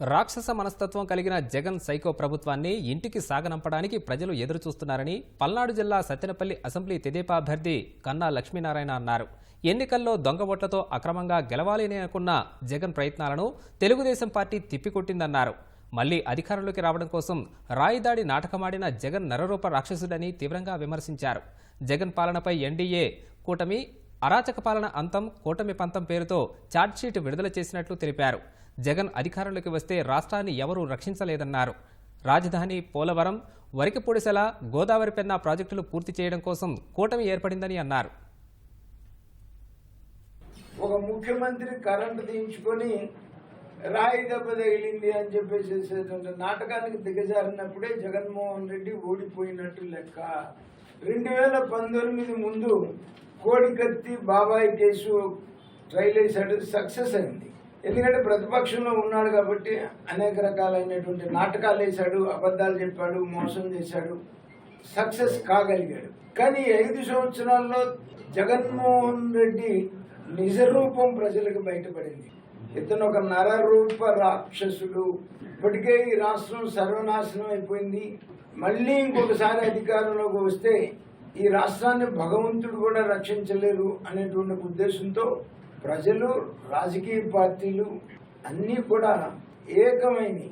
రాక్షస మనస్తత్వం కలిగిన జగన్ సైకో ప్రభుత్వాన్ని ఇంటికి సాగనంపడానికి ప్రజలు ఎదురుచూస్తున్నారని పల్నాడు జిల్లా సత్తెనపల్లి అసెంబ్లీ తెదేపా అభ్యర్థి కన్నా లక్ష్మీనారాయణ అన్నారు. ఎన్నికల్లో దొంగ ఓట్లతో అక్రమంగా గెలవాలని అనుకున్న జగన్ ప్రయత్నాలను తెలుగుదేశం పార్టీ తిప్పికొట్టిందన్నారు. మళ్ళీ అధికారంలోకి రావడం కోసం రాయిదాడి నాటకమాడిన జగన్ నరరూప రాక్షసుడని తీవ్రంగా విమర్శించారు. జగన్ పాలనపై ఎన్డీఏ కూటమి అరాచక పాలన అంతం కూటమి పంతం పేరుతో ఛార్జ్షీట్ విడుదల చేసినట్లు తెలిపారు. జగన్ అధికారంలోకి వస్తే రాష్ట్రాన్ని ఎవరూ రక్షించలేదన్నారు. రాజధాని పోలవరం వరికపూడిసెల గోదావరి పెన్నా ప్రాజెక్టులు పూర్తి చేయడం కోసం కూటమి ఏర్పడిందని అన్నారు. ఒక ముఖ్యమంత్రి కరెంటు దించుకొని రాయి దెబ్బ తగిలింది అని చెప్పేసేటువంటి నాటకానికి దిగజారినప్పుడే జగన్మోహన్ రెడ్డి ఓడిపోయినట్టు లెక్క. రెండు వేల పంతొమ్మిది ముందు కోడికత్తి బాబాయ్ కేసు ట్రైల్ వేసాడు సక్సెస్ అయింది. ఎందుకంటే ప్రతిపక్షంలో ఉన్నాడు కాబట్టి అనేక రకాలైనటువంటి నాటకాలు వేశాడు అబద్ధాలు చెప్పాడు మోసం చేశాడు సక్సెస్ కాగలిగాడు. కానీ ఐదు సంవత్సరాల్లో జగన్మోహన్ రెడ్డి నిజరూపం ప్రజలకు బయటపడింది. ఇతను ఒక నరరూప రాక్షసుడు. ఇప్పటికే ఈ రాష్ట్రం సర్వనాశనం అయిపోయింది. మళ్ళీ ఇంకొకసారి అధికారంలోకి వస్తే ఈ రాష్ట్రాన్ని భగవంతుడు కూడా రక్షించలేరు అనేటువంటి ఉద్దేశంతో ప్రజలు రాజకీయ పార్టీలు అన్నీ కూడా ఏకమైనవి